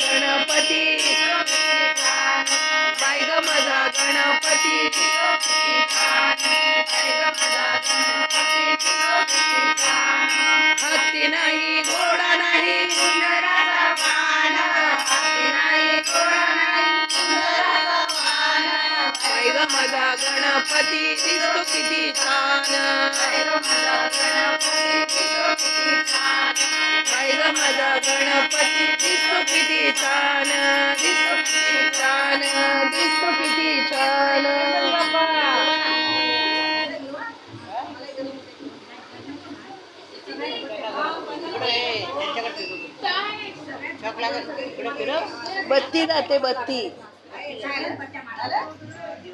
Ganpati. Bye ग माझा गणपती हत्ती नाही घोडा नाही सुंदराचा मान हत्ती नाही घोडा ग माझा गणपती दिसतो किती छान. बाई ग माझा गणपती बत्ती जाते बत्ती.